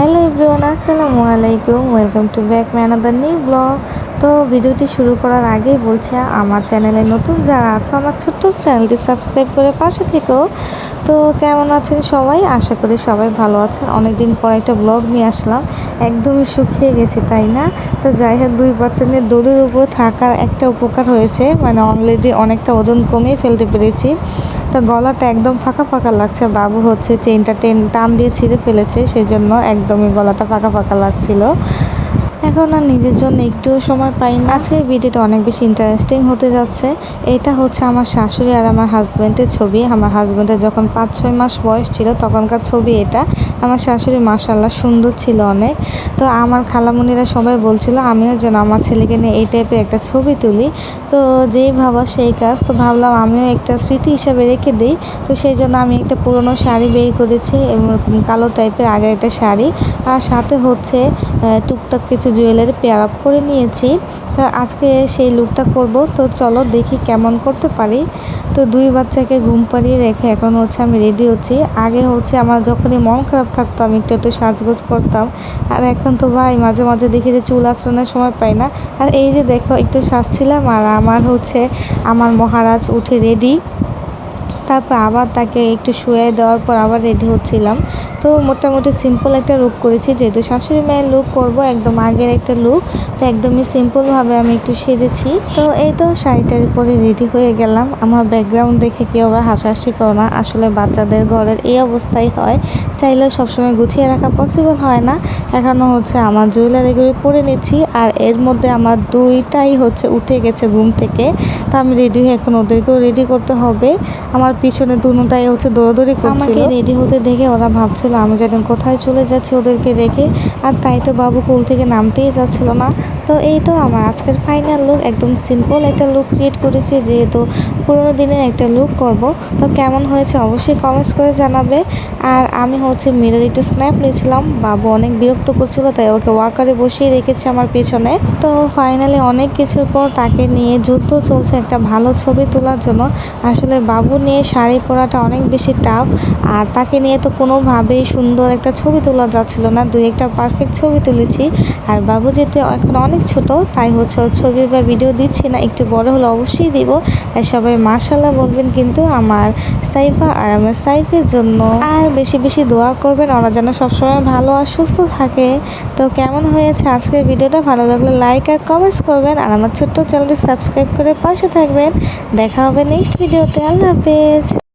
Hello everyone, আসসালামু আলাইকুম। Welcome to back another new blog তো ভিডিওটি শুরু করার আগেই বলছি, আমার চ্যানেলে নতুন যারা আছো, আমার ছোট্ট চ্যানেলটি সাবস্ক্রাইব করে পাশে থেকেও তো কেমন আছেন সবাই? আশা করি সবাই ভালো আছেন। অনেকদিন পর একটা ব্লগ নিয়ে আসলাম। একদমই শুকিয়ে গেছি, তাই না? তো যাই হোক, দুই বাচ্চা নিয়ে দড়ির উপর থাকার একটা উপকার হয়েছে। মানে অলরেডি অনেকটা ওজন কমিয়ে ফেলতে পেরেছি। তো গলাটা একদম ফাঁকা ফাঁকা লাগছে। বাবু হচ্ছে চেনটা টেন টান দিয়ে ছিঁড়ে ফেলেছে সেই জন্য একদমই গলাটা ফাঁকা ফাঁকা লাগছিল। এখন আর নিজের জন্য একটু সময় পাই না। আজকের ভিডিওটা অনেক বেশি ইন্টারেস্টিং হতে যাচ্ছে। এটা হচ্ছে আমার শাশুড়ি আর আমার হাজব্যান্ডের ছবি। আমার হাজব্যান্ডের যখন পাঁচ ছয় মাস বয়স ছিল, তখনকার ছবি এটা। আমার শাশুড়ি মাসাল্লাহ সুন্দর ছিল অনেক। তো আমার খালামুনিরা সবাই বলছিল, আমিও যেন আমার ছেলেকে নিয়ে এই টাইপের একটা ছবি তুলি। তো যেই ভাবা সেই কাজ। তো ভাবলাম আমিও একটা স্মৃতি হিসাবে রেখে দিই। তো সেই জন্য আমি একটা পুরনো শাড়ি বের করেছি এবং কালো টাইপের আগের একটা শাড়ি। আর সাথে হচ্ছে টুকটাক কিছু জুয়েলারি পেয়ার আপ করে নিয়েছি। তো আজকে সেই লুকটা করব। তো চলো দেখি কেমন করতে পারি। তো দুই বাচ্চাকে ঘুম পাড়িয়ে রেখে এখন হচ্ছে আমি রেডি হচ্ছি। আগে হচ্ছে আমার যখনই মন খারাপ থাকতো, আমি একটু একটু সাজগোজ করতাম। আর এখন তো ভাই মাঝে মাঝে দেখি যে চুল আশ্রনের সময় পাই না। আর এই যে দেখো, একটু সাজছিলাম আর আমার হচ্ছে আমার মহারাজ উঠে রেডি তারপর আবার তাকে একটু শুয়ে দেওয়ার পর আবার রেডি হচ্ছিলাম। তো মোটামুটি সিম্পল একটা লুক করেছি, যেহেতু শাশুড়ি মায়ের লুক করব, একদম আগের একটা লুক তো একদমই সিম্পলভাবে আমি একটু সেজেছি। তো এই তো শাড়িটার পরে রেডি হয়ে গেলাম। আমার ব্যাকগ্রাউন্ড দেখে কেউ আবার হাসাহাসি করো না। আসলে বাচ্চাদের ঘরের এই অবস্থাই হয়। চাইলেও সবসময় গুছিয়ে রাখা পসিবল হয় না। এখনও হচ্ছে আমার জুয়েলারিগুলি পরে নিচ্ছি। আর এর মধ্যে আমার দুইটাই হচ্ছে উঠে গেছে ঘুম থেকে। তো আমি রেডি হয়ে এখন ওদেরকেও রেডি করতে হবে। আমার পিছনে দুটাই হচ্ছে দৌড়াদৌড়ি আমাকে রেডি হতে দেখে ওরা ভাবছিল, আমি যেন কোথায় চলে যাচ্ছি ওদেরকে রেখে। আর তাই তো বাবু কুল থেকে নামতেই যাচ্ছিল না। তো এই তো আমার আজকের ফাইনাল লুক একদম সিম্পল একটা লুক ক্রিয়েট করেছি, যেহেতু পুরোনো দিনের একটা লুক করব। তো কেমন হয়েছে অবশ্যই কমেন্টস করে জানাবে। আর আমি হচ্ছে মিরর একটু স্ন্যাপ নিয়েছিলাম, বাবু অনেক বিরক্ত করছিল, তাই ওকে ওয়াকারে বসিয়ে রেখেছি আমার পেছনে। তো ফাইনালি অনেক কিছুর পর তাকে নিয়ে যুদ্ধ চলছে একটা ভালো ছবি তোলার জন্য। আসলে বাবু নিয়ে শাড়ি পরাটা অনেক বেশি টাফ আর তাকে নিয়ে তো কোনোভাবেই সুন্দর একটা ছবি তোলা যাচ্ছিল না। দুই একটা পারফেক্ট ছবি তুলেছি। আর বাবু যেতে এখন অনেক ছোট, তাই হচ্ছে ছবি বা ভিডিও দিচ্ছি না। একটু বড় হলে অবশ্যই দিব। আর সবাই মাশাল্লাহ বলবেন কিন্তু আমার সাইফা আর আমার সাইফের জন্য। আর বেশি বেশি দোয়া করবেন, ওরা যেন সবসময় ভালো আর সুস্থ থাকে। তো কেমন হয়েছে আজকের ভিডিওটা? ভালো লাগলে লাইক আর কমেন্টস করবেন। আর আমার ছোট্ট চ্যানেলটি সাবস্ক্রাইব করে পাশে থাকবেন। দেখা হবে নেক্সট ভিডিওতে আল্লাহ হাফেজ।